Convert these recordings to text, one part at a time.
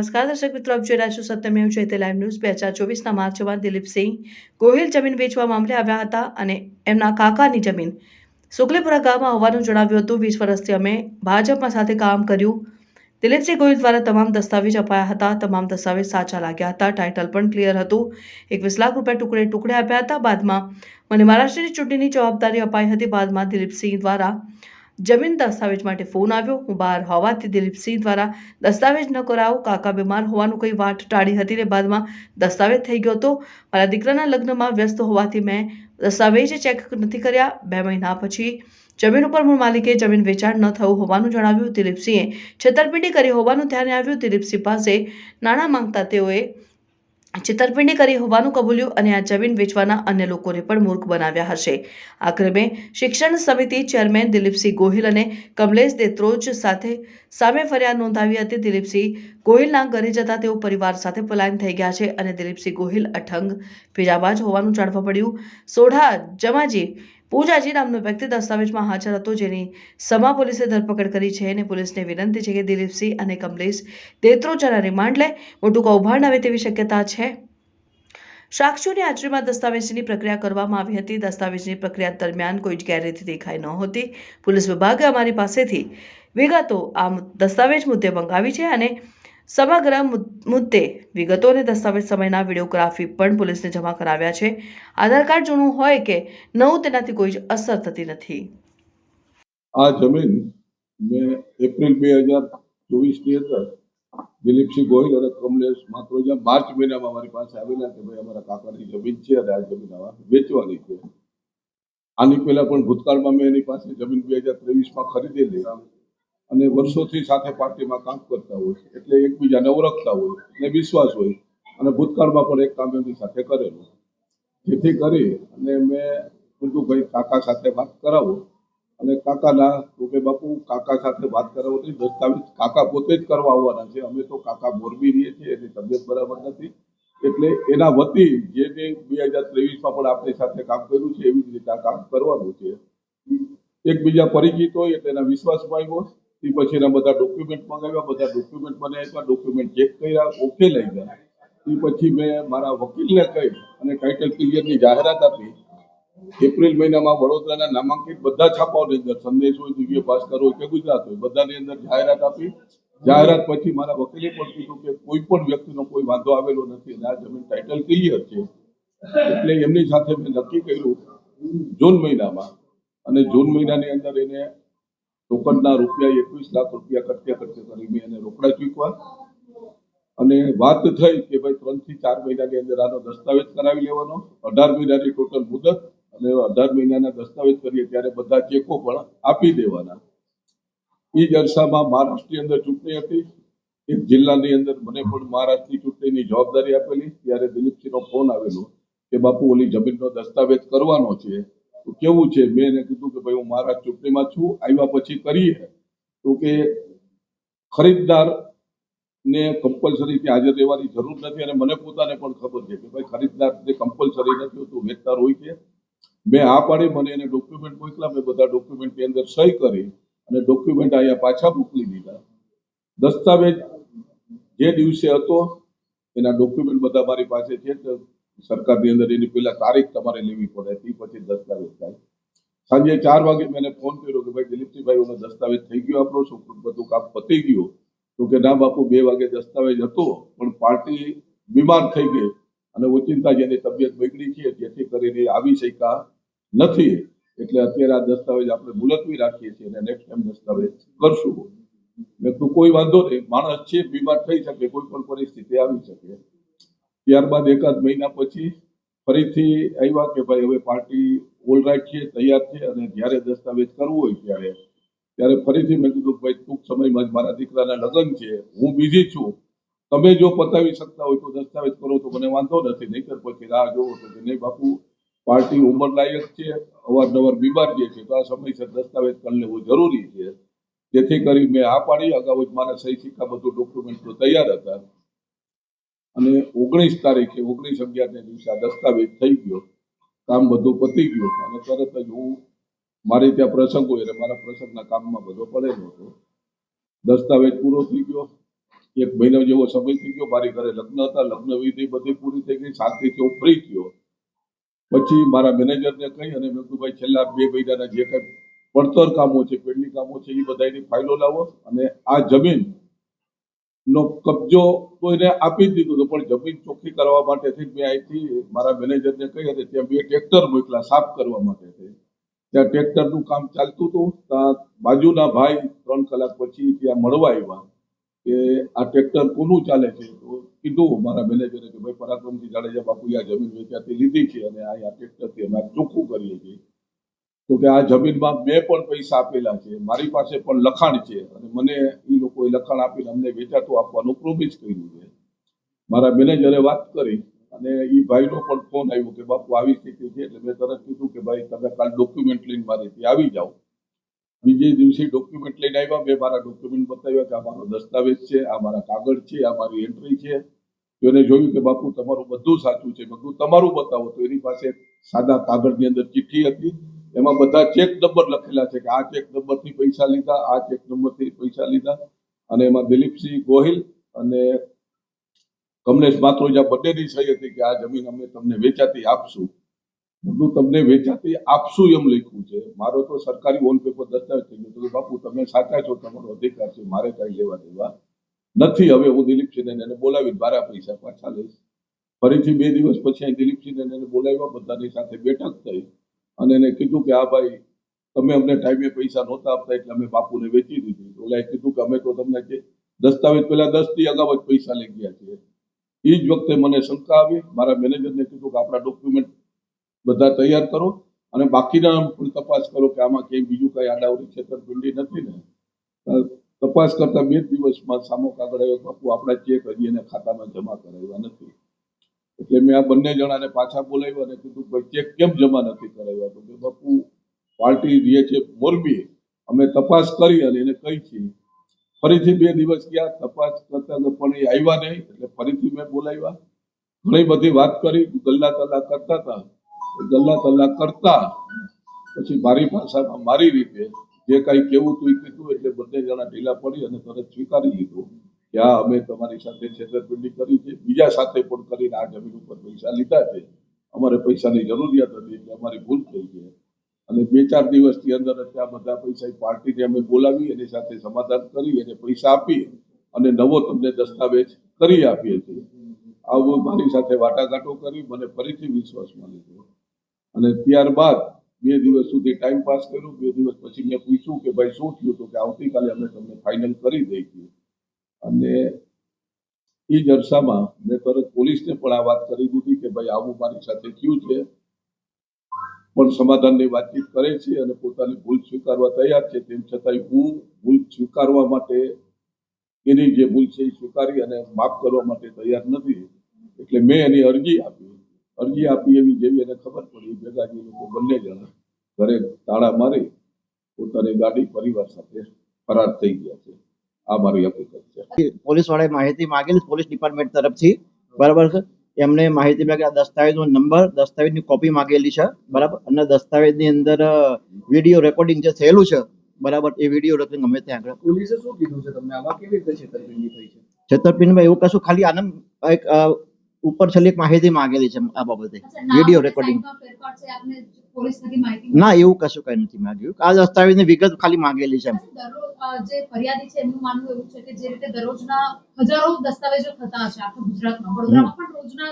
નમસ્કાર, દર્શક મિત્રો, આપ જોઈ રહ્યા છો સત્યમેવ જયતે ન્યૂઝ. બે હજાર ચોવીસના માર્ચમાં દિલીપસિંહ ગોહિલ જમીન વેચવા મામલે આવ્યા હતા અને એમના કાકાની જમીન સુકલીપુરા ગામમાં હોવાનું જણાવ્યું હતું. વીસ વર્ષથી અમે ભાજપમાં સાથે કામ કર્યું. દિલીપસિંહ ગોહિલ દ્વારા તમામ દસ્તાવેજ અપાયા હતા. તમામ દસ્તાવેજ સાચા લાગ્યા હતા. ટાઇટલ પણ ક્લિયર હતું. એકવીસ લાખ રૂપિયા ટુકડે ટુકડે આપ્યા હતા. બાદમાં મને મહારાષ્ટ્રની ચૂંટણીની જવાબદારી અપાઈ હતી. બાદમાં દિલીપસિંહ દ્વારા જમીન દસ્તાવેજ માટે ફોન આવ્યો. હું બહાર હોવાથી દિલીપસિંહ દ્વારા દસ્તાવેજ ન કરાવો. કાકા બીમાર હોવાનું કંઈ વાટ ટાળી હતી ને બાદમાં દસ્તાવેજ થઈ ગયો હતો. મારા દીકરાના લગ્નમાં વ્યસ્ત હોવાથી મેં દસ્તાવેજ ચેક નથી કર્યા. બે મહિના પછી જમીન ઉપર મૂળ માલિકે જમીન વેચાણ ન થયું હોવાનું જણાવ્યું. દિલીપસિંહે છેતરપિંડી કરી હોવાનું ધ્યાને આવ્યું. દિલીપસિંહ પાસે નાણાં માંગતા તેઓએ છેતરપિંડી કરી હોવાનું કબૂલ્યું અને આ જમીન વેચવાના અન્ય લોકોને પણ મૂર્ખ બનાવ્યા હશે. આ ક્રમે શિક્ષણ સમિતિ ચેરમેન દિલીપસિંહ ગોહિલ અને કમલેશ દેત્રોજ સાથે સામે ફરિયાદ નોંધાવી હતી. દિલીપસિંહ ગોહિલના ઘરે જતા તેઓ પરિવાર સાથે પલાયન થઈ ગયા છે અને દિલીપસિંહ ગોહિલ અઠંગ ભેજાબાજ હોવાનું જાણવા પડ્યું સોઢા જમાજી પૂજાજી નામનો વ્યક્તિ દસ્તાવેજમાં હાજર હતો જેની સમા પોલીસે ધરપકડ કરી છે અને પોલીસને વિનંતી છે કે દિલીપસિંહ અને કમલેશ દેત્રોજાના રિમાન્ડ લે. મોટું કૌભાંડ આવે તેવી શક્યતા છે. સાક્ષીઓની હાજરીમાં દસ્તાવેજની પ્રક્રિયા કરવામાં આવી હતી. દસ્તાવેજની પ્રક્રિયા દરમિયાન કોઈ જ ગેરરીતિ દેખાઈ નહોતી પોલીસ વિભાગે અમારી પાસેથી વિગતો આ દસ્તાવેજ મુદ્દે મંગાવી છે અને સમગ્ર મુદ્દે વિગતો અને દસ્તાવેજ સમયના વિડીયોગ્રાફી પણ પોલીસને જમા કરાવ્યા છે. આધાર કાર્ડ જૂનું હોય કે નવું તેનાથી કોઈ જ અસર થતી નથી. આ જમીન મેં એપ્રિલ બે હજાર ચોવીસની અંદર દિલીપસિંહ ગોહિલ અને કમલેશ માત્રોજા માર્ચ મહિનામાં મારી પાસે આવેલા કે ભાઈ અમારા કાકાની જમીન છે અને આ જમીન વેચવાની છે. આની પહેલા પણ ભૂતકાળમાં મેં એની પાસે જમીન બે હજાર ત્રેવીસમાં ખરીદેલી. અને વર્ષોથી સાથે પાર્ટીમાં કામ કરતા હોય એટલે એકબીજાને ઓળખતા હોય અને વિશ્વાસ હોય અને ભૂતકાળમાં પણ એક કામ એમની સાથે કરેલું. જેથી કરી અને મેં કીધું ભાઈ કાકા સાથે વાત કરાવો. અને કાકાના તો બાપુ, કાકા સાથે વાત કરાવવાની દસ્તાવેજ કાકા પોતે જ કરવા આવવાના છે. અમે તો કાકા મોરબી રહીએ છીએ, એની તબિયત બરાબર નથી. એટલે એના વતી જે બે હજાર ત્રેવીસમાં પણ આપણી સાથે કામ કર્યું છે, એવી જ રીતે આ કામ કરવાનું છે. એકબીજા પરિચિત હોય એટલે એના વિશ્વાસમાં આવ્યો તે પછી એના બધા ડોક્યુમેન્ટ મંગાવ્યા, બધા ડોક્યુમેન્ટ મને આપ્યા ડોક્યુમેન્ટ ચેક કર્યા ઓકે લઈ ગયા. તે પછી મેં મારા વકીલને કહી અને ટાઇટલ ક્લિયરની જાહેરાત આપી. એપ્રિલ મહિનામાં વડોદરાના નામાંકિત બધા છાપાઓની અંદર, સંદેશ હોય, દિવ્ય ભાસ્કર હોય, કે ગુજરાત હોય, બધાની અંદર જાહેરાત આપી. જાહેરાત પછી મારા વકીલે પણ કીધું કે કોઈ પણ વ્યક્તિનો કોઈ વાંધો આવેલો નથી અને આ જમીન ટાઇટલ ક્લિયર છે. એટલે એમની સાથે મેં નક્કી કર્યું જૂન મહિનામાં. અને જૂન મહિનાની અંદર એને ટોકનના રૂપિયા એકવીસ લાખ રૂપિયા કટકે કટકે કરી મેં એને રોકડા ચૂકવા. અને વાત થઈ કે ભાઈ ત્રણથી ચાર મહિનાની અંદર આનો દસ્તાવેજ કરાવી લેવાનો. અઢાર મહિનાની ટોટલ મુદત અને અઢાર મહિનાના દસ્તાવેજ કરીએ ત્યારે બધા ચેકો પણ આપી દેવાના. એ જ અરસામાં મહારાષ્ટ્રની અંદર ચૂંટણી હતી. એક જિલ્લાની અંદર મને પણ મહારાષ્ટ્રની ચૂંટણીની જવાબદારી આપેલી. ત્યારે દિલીપસિંહનો ફોન આવેલો કે બાપુ ઓલી જમીનનો દસ્તાવેજ કરવાનો છે. કેવું છે? મેં એને કીધું કે ભાઈ, હું મહારાષ્ટ્ર ચૂંટણીમાં છું, આવ્યા પછી કરીએ. તો કે ખરીદદાર ને કમ્પલસરી ત્યાં હાજર રહેવાની જરૂર નથી અને મને પોતાને પણ ખબર છે કે ભાઈ ખરીદદાર જે કમ્પલસરી નથી હોતું, વેચનાર હોય છે. મેં આ પાડી, મને એને ડોક્યુમેન્ટ મોકલા મેં બધા ડોક્યુમેન્ટની અંદર સહી કરી અને ડોક્યુમેન્ટ અહીંયા પાછા મોકલી દીધા. દસ્તાવેજ જે દિવસે હતો, એના ડોક્યુમેન્ટ બધા મારી પાસે છે. સરકારની અંદર એની પહેલા તારીખ તમારે લેવી પડે, તે પછી દસ્તાવેજ થાય. સાંજે ચાર વાગે મેં ફોન કર્યો કે ભાઈ દિલીપસિંહભાઈ, ઓનો દસ્તાવેજ થઈ ગયો આપણો શું બધું કામ પતી ગયું. તો કે ના બાપુ, બે વાગે દસ્તાવેજ હતો, પણ પાર્ટી બીમાર થઈ ગઈ. અને ઓચિંતા જેની તબિયત બગડી છે, જેથી કરીને આવી શક્યા નથી. એટલે અત્યારે આ દસ્તાવેજ આપણે મુલતવી રાખીએ છીએ અને નેક્સ્ટ ટાઈમ દસ્તાવેજ કરશું. મેં કોઈ વાંધો નહીં, માણસ છે, બીમાર થઈ શકે, કોઈ પણ પરિસ્થિતિ આવી શકે. ત્યારબાદ એકાદ મહિના પછી ફરીથી આવ્યા કે ભાઈ હવે પાર્ટી ઓલ રાઈટ છે, તૈયાર છે અને જ્યારે દસ્તાવેજ કરવું હોય ત્યારે. ત્યારે ફરીથી મેં કીધું, ભાઈ, ટૂંક સમયમાં જ મારા દીકરાના લગ્ન છે, હું બીજી છું. તમે જો પતાવી શકતા હોય તો દસ્તાવેજ કરો તો મને વાંધો નથી, નહીંતર પછી રાહ જોવો તો કે, નહીં બાપુ, પાર્ટી ઉંમર લાયક છે, અવારનવાર બીમાર જે છે, તો આ સમયસર દસ્તાવેજ કરી લેવો જરૂરી છે. જેથી કરી મેં આ પાડી. અગાઉ જ મારા સહી સિક્કા બધું ડોક્યુમેન્ટ તૈયાર હતા. અને ઓગણીસ તારીખે, ઓગણીસ અગિયારને દિવસે દસ્તાવેજ થઈ ગયો. કામ બધું પતી ગયું અને તરત જ હું, મારે ત્યાં પ્રસંગ હોય એટલે મારા પ્રસંગના કામમાં બધો પડેલો હતો. દસ્તાવેજ પૂરો થઈ ગયો. એક મહિનો જેવો સમય થઈ ગયો. મારી ઘરે લગ્ન હતા. લગ્ન વિધિ બધી પૂરી થઈ ગઈ. શાંતિથી હું ફ્રી થયો. પછી મારા મેનેજરને કહી અને મેં ભાઈ, છેલ્લા બે મહિનાના જે કંઈ પડતર કામો છે પેડની કામો છે, એ બધાની ફાઇલો લાવો અને આ જમીન નો કબજો કોઈને આપી દીધો હતો. પણ જમીન ચોખ્ખી કરવા માટે થઈ મેં અહીંથી મારા મેનેજરને કહી હતી, ત્યાં બે ટ્રેક્ટર મોકલા સાફ કરવા માટે ત્યાં ટ્રેક્ટરનું કામ ચાલતું હતું. ત્યાં બાજુના ભાઈ ત્રણ કલાક પછી ત્યાં મળવા આવ્યા કે આ ટ્રેક્ટર કોનું ચાલે છે? તો કીધું મારા મેનેજરે કે, ભાઈ પરાક્રમસિંહ જાડેજા બાપુ આ જમીન વેચાતી લીધી છે અને આ ટ્રેક્ટરથી અમે ચોખ્ખું કરીએ છીએ. તો કે આ જમીનમાં મેં પણ પૈસા આપેલા છે, મારી પાસે પણ લખાણ છે અને મને એ લોકોએ લખાણ આપીને અમને વેચાતું આપવાનું પ્રોમિસ કર્યું છે. મારા મેનેજરે વાત કરી અને એ ભાઈનો પણ ફોન આવ્યો કે બાપુ આવી સ્થિતિ છે એટલે મેં તરત કીધું કે ભાઈ તમે કાલ ડોક્યુમેન્ટ લઈને મારીથી આવી જાઓ. બીજે દિવસે ડોક્યુમેન્ટ લઈને આવ્યા, મેં મારા ડોક્યુમેન્ટ બતાવ્યા કે આ મારો દસ્તાવેજ છે, આ મારા કાગળ છે, આ મારી એન્ટ્રી છે. એને જોયું કે બાપુ તમારું બધું સાચું છે. બધું તમારું બતાવો. તો એની પાસે સાદા કાગળની અંદર ચિઠ્ઠી હતી. એમાં બધા ચેક નંબર લખેલા છે કે આ ચેક નંબરથી પૈસા લીધા, આ ચેક નંબરથી પૈસા લીધા. અને એમાં દિલીપસિંહ ગોહિલ અને કમલેશ માત્રોજા બંનેની સહી હતી કે આ જમીન અમે તમને વેચાતી આપશું. બધું તમને વેચાતી આપશું એમ લખ્યું છે. મારો તો સરકારી ઓન પેપર દસ્તાવેજ થઈ ગયો બાપુ, તમે સાચા છો, તમારો અધિકાર છે, મારે કઈ લેવા દેવા નથી. હવે હું દિલીપસિંહને એને બોલાવી મારા પૈસા પાછા લઈશ. ફરીથી બે દિવસ પછી અહીં દિલીપસિંહને એને બોલાવ્યા, બધાની સાથે બેઠક થઈ. અને એને કીધું કે આ ભાઈ, તમે અમને ટાઈમે પૈસા નહોતા આપતા એટલે અમે બાપુને વેચી દીધી. ઓલા કીધું કે, અમે તો તમને જે દસ્તાવેજ પેલા દસ દી અગાઉ જ પૈસા લઈ ગયા છે એ જ વખતે મને શંકા આવી. મારા મેનેજરને કીધું કે, આપણા ડોક્યુમેન્ટ બધા તૈયાર કરો અને બાકીના પણ તપાસ કરો કે આમાં ક્યાંય બીજું કઈ આડાવડી છેતરપિંડી નથી ને. તપાસ કરતા બે દિવસમાં સામો કાગળ આવ્યો બાપુ, આપણા ચેક હજી એને ખાતામાં જમા કરાવ્યા નથી. એટલે મેં આ બંને જણાને પાછા બોલાવ્યા અને કીધું, ભાઈ, ચેક કેમ જમા નથી કરાવ્યા? તો કે, બાપુ, પાર્ટી રહે છે મોરબી. અમે તપાસ કરી અને એને કહી છે ફરીથી બે દિવસ ગયા, તપાસ કરતા પણ એ આવ્યા નહીં, એટલે ફરીથી મેં બોલાવ્યા. ઘણી બધી વાત કરી, ગલ્લા તલ્લા કરતા હતા. ગલ્લા તલ્લા કરતા, પછી મારી ભાષામાં મારી રીતે જે કાંઈ કેવું તું કીધું, એટલે બંને જણા ઢીલા પડી અને તરત સ્વીકારી લીધું. કે અમે તમારી સાથે છેતરપિંડી કરી છે, બીજા સાથે પણ કરીને આ જમીન ઉપર પૈસા લીધા છે. અમારે પૈસાની જરૂરિયાત હતી એટલે અમારી ભૂલ થઈ છે અને બે ચાર દિવસની અંદર આ બધા પૈસા પાર્ટીને અમે બોલાવી, એની સાથે સમાધાન કરી, એને પૈસા આપી અને નવો તમને દસ્તાવેજ કરી આપીએ છીએ. આવું મારી સાથે વાટાઘાટો કરી, મને ફરીથી વિશ્વાસમાં લીધો અને ત્યારબાદ બે દિવસ સુધી ટાઈમ પાસ કર્યો, બે દિવસ પછી મેં પૂછ્યું કે ભાઈ શું થયું તો કે આવતીકાલે અમે તમને ફાઇનલ કરી દઈશું. અને એ જ મેં તરત પોલીસને પણ આ વાત કરી દીધી કે ભાઈ આવું મારી સાથે થયું છે. પણ સમાધાનની વાતચીત કરે છે અને પોતાની ભૂલ સ્વીકારવા તૈયાર છે. તેમ છતાંય હું ભૂલ સ્વીકારવા માટે એની જે ભૂલ છે એ સ્વીકારી અને માફ કરવા માટે તૈયાર નથી. એટલે મેં એની અરજી આપી. અરજી આપી એવી જેવી એને ખબર પડી. ભેગા જે લોકો બંને જણા ઘરે તાળા મારી પોતાની ગાડી પરિવાર સાથે ફરાર થઈ ગયા છે. આ મારી હકીકત પોલીસ વાળાએ માહિતી માંગેલી પોલીસ ડિપાર્ટમેન્ટ તરફથી. બરાબર છે? એમને માહિતી માંગી આ દસ્તાવેજનો નંબર દસ્તાવેજની કોપી માંગેલી છે. બરાબર? અને દસ્તાવેજની અંદર વીડિયો રેકોર્ડિંગ જે થયેલું છે બરાબર એ વીડિયો રેકોર્ડિંગ અમે ત્યાં આગળ પોલીસે શું કીધું છે તમને? આમાં કેવી રીતે છેતરપિંડી થઈ છે? છેતરપિંડીમાં એવું કશું ખાલી આનંદ એક ઉપર છેલ્લી એક માહિતી માંગેલી છે આ બાબતે. Video recording. ના એવું કશું કઈ નથી માંગ્યું. આ દસ્તાવેજની વિગત ખાલી માંગેલી છે જે ફરિયાદી છે એમનું માનવું એવું છે કે જે રીતે દરરોજના હજારો દસ્તાવેજો થતા હશે આખા ગુજરાતમાં. વડોદરામાં પણ રોજના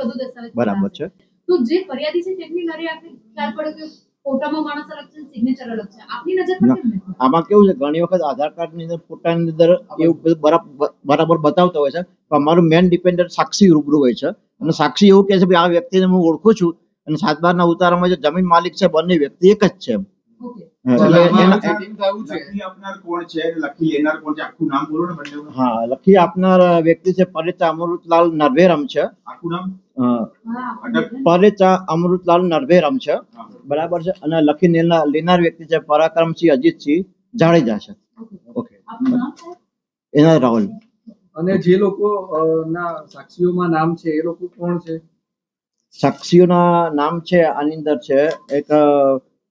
વધુ દસ્તાવેજ બરાબર છે. તો જે ફરિયાદી છે તેમની નરે આપણે ખ્યાલ પડ્યો કે ફોટામાં માણસ અલગ છે સિગ્નેચર અલગ છે. આપની નજર પર ના. કેમ નથી આમાં કેવું છે? ઘણી વખત આધાર કાર્ડની અંદર ફોટાની અંદર એવું બરાબર બરાબર બતાવતા હોય છે. પણ અમારું મેન ડિપેન્ડન્ટ સાક્ષી રૂબરૂ હોય છે. અને સાક્ષી એવું કહે છે કે આ વ્યક્તિને હું ઓળખું છું અને સાત બારના ઉતારામાં જે જમીન માલિક છે બંને વ્યક્તિ એક જ છે ઓકે. એટલે આમાં એના- ચેટિંગ થયું છે. લખી આપનાર કોણ છે? અને લખી લેનાર કોણ છે? આખું નામ બોલો ને બંને હા લખી આપનાર વ્યક્તિ છે પરિચા અમૃતલાલ નરભેરમ છે. આખું નામ? અ, હા. અટક. પરિચા અમૃતલાલ નરભેરમ છે. બરાબર છે? અને લખી લેનાર વ્યક્તિ છે પરાક્રમસિંહ અજીતસિંહ જાડેજા છે. ઓકે. એના રાહુલ. અને જે લોકો ના સાક્ષીઓમાં નામ છે એ લોકો કોણ છે? સાક્ષીઓના નામ છે આની અંદર છે એક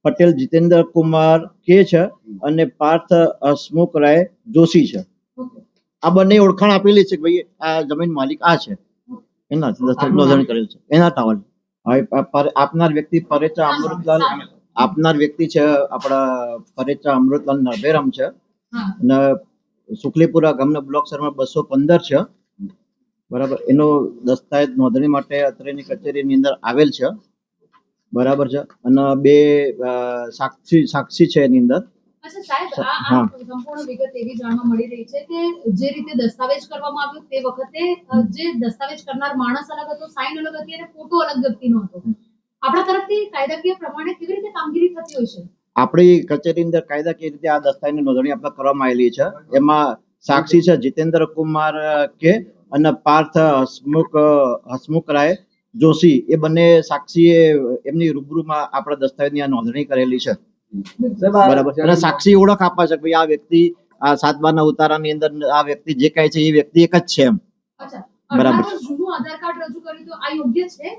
પટેલ જીતેન્દ્ર કુમાર કે છે અને પાર્થ હસમુખ રાય જોશી છે. આ બંને ઓળખાણ આપેલી છે કે ભાઈ આ જમીન માલિક આ છે. એના નોંધણી કરેલ છે. એના હવે આપનાર વ્યક્તિ પરેચા અમૃતલાલ આપનાર વ્યક્તિ છે આપણા પરેચા અમૃતલાલ નરભેરામ છે. અને સુખલીપુરા ગામના બ્લોક સરમાં બસો પંદર છે. બરાબર? એનો દસ્તાવેજ નોંધણી માટે અત્રેની કચેરીની અંદર આવેલ છે. બરાબર છે? અને બે સાક્ષી સાક્ષી છે એની અંદર. અચ્છા સાહેબ આ હા. આ સંપૂર્ણ વિગત એવી જાણવા મળી રહી છે કે જે રીતે દસ્તાવેજ કરવામાં આવ્યો તે વખતે જે દસ્તાવેજ કરનાર માણસ અલગ હતો સાઇન અલગ હતી અને ફોટો અલગ વ્યક્તિનો હતો. આપણા તરફથી કાયદાકીય પ્રમાણે કેવી રીતે કામગીરી થતી હોય છે? આપણી કચેરી અંદર કાયદાકીય રીતે આ દસ્તાવેજની નોંધણી આપણે કરવામાં આવેલી છે. એમાં સાક્ષી છે જીતેન્દ્ર કુમાર કે અને પાર્થ હસમુખ હસમુખ રાય જોશી એ બંને સાક્ષીએ એમની રૂબરૂમાં આપણા દસ્તાવેજની આ નોંધણી કરેલી છે. બરાબર. અને સાક્ષી ઓળખ આપે છે ભાઈ આ વ્યક્તિ આ સાત ઉતારા ઉતારાની અંદર આ વ્યક્તિ જે કહે છે એ વ્યક્તિ એક જ છે એમ. બરાબર. છે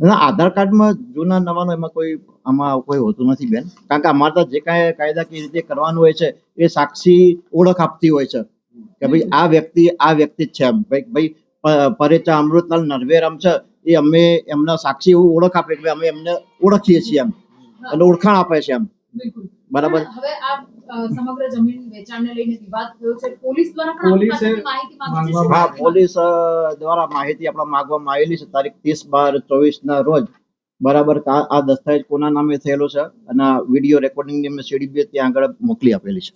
ના આધાર કાર્ડમાં કાર્ડમાં જૂના નવાનો એમાં કોઈ આમાં કોઈ હોતું નથી બેન. કારણ કે અમારે જે કાંઈ કાયદાકીય રીતે કરવાનું હોય છે એ સાક્ષી ઓળખ આપતી હોય છે. કે ભાઈ આ વ્યક્તિ આ વ્યક્તિ જ છે એમ. ભાઈ ભાઈ પરેચા અમૃતલાલ નરવેરામ છે એ અમે એમના સાક્ષી એવું ઓળખ આપે કે અમે એમને ઓળખીએ છીએ એમ. અને ઓળખાણ આપે છે એમ. બરાબર? હવે આ સમગ્ર જમીન વેચાણને લઈને વિવાદ થયો છે. પોલીસ દ્વારા પણ માહિતી માંગી છે હા પોલીસ દ્વારા માહિતી આપણે માંગવામાં આવેલી છે. તારીખ ત્રીસ બાર ચોવીસ ના રોજ. બરાબર? આ દસ્તાવેજ કોના નામે થયેલો છે? અને વીડિયો રેકોર્ડિંગની અમે સીડી ત્યાં આગળ મોકલી આપેલી છે?